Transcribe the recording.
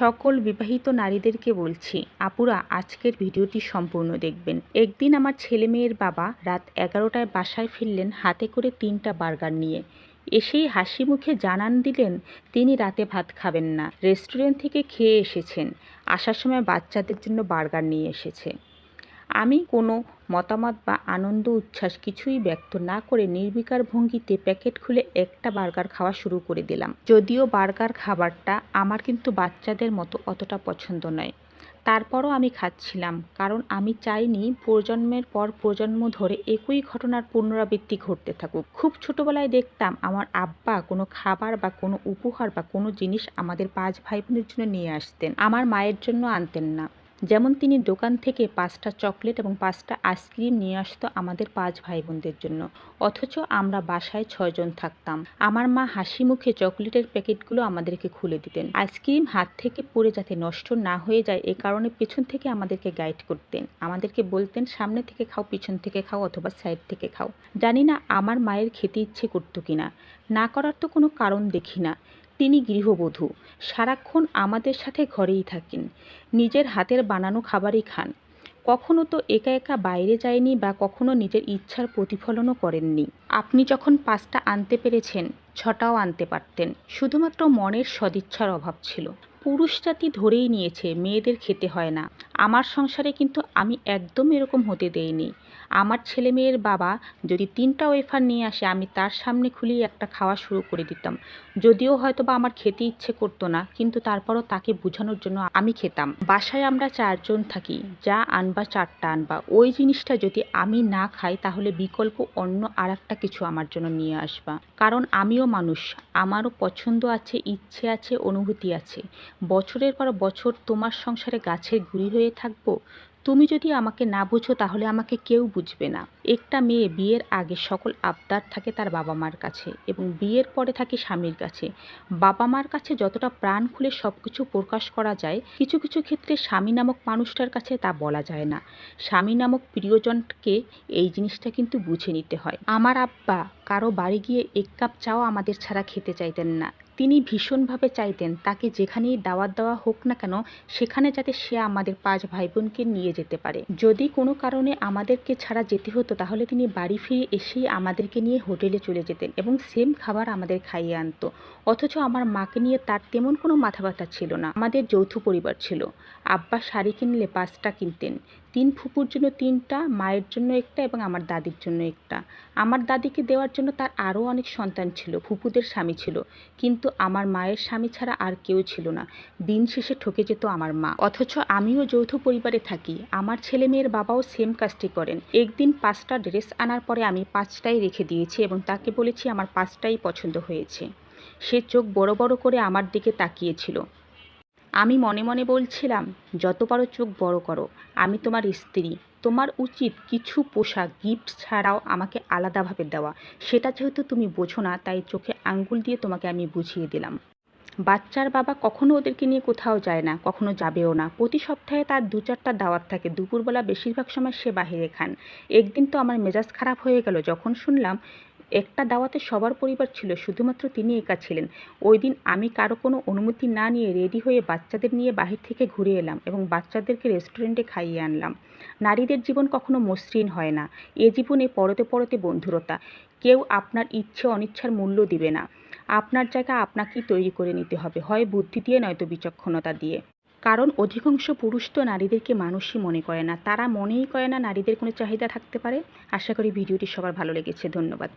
সকল বিবাহিত নারীদেরকে বলছি, আপুরা আজকের ভিডিওটি সম্পূর্ণ দেখবেন। একদিন আমার ছেলে মেয়ের বাবা রাত এগারোটায় বাসায় ফিরলেন হাতে করে তিনটা বার্গার নিয়ে। এসেই হাসি মুখে জানান দিলেন, তিনি রাতে ভাত খাবেন না। রেস্টুরেন্ট থেকে খেয়ে এসেছেন। আসার সময় বাচ্চাদের জন্য বার্গার নিয়ে এসেছে। আমি কোনো মতামত বা আনন্দ, উচ্ছ্বাস কিছুই ব্যক্ত না করে নির্বিকার ভঙ্গিতে প্যাকেট খুলে একটা বার্গার খাওয়া শুরু করে দিলাম। যদিও বার্গার খাবারটা আমার কিন্তু বাচ্চাদের মতো অতটা পছন্দ নয়। তারপরও আমি খাচ্ছিলাম, কারণ আমি চাইনি প্রজন্মের পর প্রজন্ম ধরে একই ঘটনার পুনরাবৃত্তি ঘটতে থাকুক। খুব ছোটবেলায় দেখতাম আমার আব্বা কোনো খাবার বা কোনো উপহার বা কোনো জিনিস আমাদের পাঁচ ভাই বোনের জন্য নিয়ে আসতেন। আমার মায়ের জন্য আনতেন না। যেমন তিনি দোকান থেকে পাঁচটা চকলেট এবং পাঁচটা আইসক্রিম নিয়ে আসতো আমাদের পাঁচ ভাই বোনদের জন্য। অথচ আমরা বাসায় ছয়জন থাকতাম। আমার মা হাসি মুখে চকলেটের প্যাকেটগুলো আমাদেরকে খুলে দিতেন। আইসক্রিম হাত থেকে পড়ে যাতে নষ্ট না হয়ে যায় এ কারণে পেছন থেকে আমাদেরকে গাইড করতেন। আমাদেরকে বলতেন, সামনে থেকে খাও, পিছন থেকে খাও অথবা সাইড থেকে খাও। জানি না আমার মায়ের খেতে ইচ্ছে করতো কিনা। না করার তো কোনো কারণ দেখি না। তিনি গৃহবধূ। সারাক্ষণ আমাদের সাথে ঘরেই থাকেন। নিজের হাতের বানানো খাবারই খান। কখনো তো একা একা বাইরে যায়নি বা কখনো নিজের ইচ্ছার প্রতিফলনও করেননি। আপনি যখন পাঁচটা আনতে পেরেছেন, ছটাও আনতে পারতেন। শুধুমাত্র মনের সদিচ্ছার অভাব ছিল। পুরুষ জাতি ধরেই নিয়েছে, মেয়েদের খেতে হয় না। আমার সংসারে কিন্তু আমি একদম এরকম হতে দেইনি। আমার ছেলে মেয়ের বাবা যদি তিনটা ওয়েফার নিয়ে আসে, আমি তার সামনে খুলিয়ে একটা খাওয়া শুরু করে দিতাম। যদিও হয়তো বা আমার খেতে ইচ্ছে করতো না, কিন্তু তারপরও তাকে বোঝানোর জন্য আমি খেতাম। বাসায় আমরা চারজন থাকি, যা আনবা চারটা আনবা। ওই জিনিসটা যদি আমি না খাই, তাহলে বিকল্প অন্য আর একটা কিছু আমার জন্য নিয়ে আসবা। কারণ আমিও মানুষ, আমারও পছন্দ আছে, ইচ্ছে আছে, অনুভূতি আছে। বছরের পর বছর তোমার সংসারে গাছের গুঁড়ি হয়ে থাকব, তুমি যদি আমাকে না বুঝো তাহলে আমাকে কেউ বুঝবে না। একটা মেয়ে বিয়ের আগে সকল আবদার থাকে তার বাবা মার কাছে এবং বিয়ের পরে থাকে স্বামীর কাছে। বাবা মার কাছে যতটা প্রাণ খুলে সব কিছু প্রকাশ করা যায়, কিছু কিছু ক্ষেত্রে স্বামী নামক মানুষটার কাছে তা বলা যায় না। স্বামী নামক প্রিয়জনকে এই জিনিসটা কিন্তু বুঝে নিতে হয়। আমার আব্বা কারও বাড়ি গিয়ে এক কাপ চাও আমাদের ছাড়া খেতে চাইতেন না। তিনি ভীষণভাবে চাইতেন তাকে যেখানেই দাওয়াত দেওয়া হোক না কেন, সেখানে যাতে সে আমাদের পাঁচ ভাই বোনকে নিয়ে যেতে পারে। যদি কোনো কারণে আমাদেরকে ছাড়া যেতে হতো, তাহলে তিনি বাড়ি ফিরে এসেই আমাদেরকে নিয়ে হোটেলে চলে যেতেন এবং সেম খাবার আমাদের খাইয়ে আনতো। অথচ আমার মাকে নিয়ে তার তেমন কোনো মাথা ব্যথা ছিল না। আমাদের যৌথ পরিবার ছিল। আব্বা শাড়ি কিনলে পাঁচটা কিনতেন। তিন ফুপুর জন্য তিনটা, মায়ের জন্য একটা এবং আমার দাদির জন্য একটা। আমার দাদিকে দেওয়ার জন্য তার আরও অনেক সন্তান ছিল, ফুপুদের স্বামী ছিল। কিন্তু আমার মায়ের স্বামী ছাড়া আর কেউ ছিল না। দিন শেষে ঠকে যেত আমার মা। অথচ আমিও যৌথ পরিবারে থাকি। আমার ছেলে মেয়ের বাবাও সেম কাজটি করেন। একদিন পাঁচটা ড্রেস আনার পরে আমি পাঁচটাই রেখে দিয়েছি এবং তাকে বলেছি আমার পাঁচটাই পছন্দ হয়েছে। সে চোখ বড় বড় করে আমার দিকে তাকিয়েছিল। আমি মনে মনে বলছিলাম, যত পারো চোখ বড় করো। আমি তোমার স্ত্রী। তোমার উচিত কিছু পোশাক গিফট ছাড়াও আমাকে আলাদাভাবে দেওয়া। সেটা যেহেতু তুমি বোঝো না, তাই চোখে আঙ্গুল দিয়ে তোমাকে আমি বুঝিয়ে দিলাম। বাচ্চার বাবা কখনো ওদেরকে নিয়ে কোথাও যায় না, কখনো যাবেও না। প্রতি সপ্তাহে তার দু চারটা দাওয়াত থাকে। দুপুরবেলা বেশিরভাগ সময় সে বাহিরে খান। একদিন তো আমার মেজাজ খারাপ হয়ে গেল, যখন শুনলাম একটা দাওয়াতে সবার পরিবার ছিল, শুধুমাত্র তিনি একা ছিলেন। ওই দিন আমি কারও কোনো অনুমতি না নিয়ে রেডি হয়ে বাচ্চাদের নিয়ে বাহির থেকে ঘুরে এলাম এবং বাচ্চাদেরকে রেস্টুরেন্টে খাইয়ে আনলাম। নারীদের জীবন কখনো মসৃণ হয় না। এ জীবনে পরতে পরতে বন্ধুরতা। কেউ আপনার ইচ্ছে অনিচ্ছার মূল্য দিবে না। আপনার জায়গা আপনাকেই তৈরি করে নিতে হবে। হয় বুদ্ধি দিয়ে, নয়তো বিচক্ষণতা দিয়ে। কারণ অধিকাংশ পুরুষ তো নারীদেরকে মানুষই মনে করে না। তারা মনেই করে না নারীদের কোনো চাহিদা থাকতে পারে। আশা করি ভিডিওটি সবার ভালো লেগেছে। ধন্যবাদ।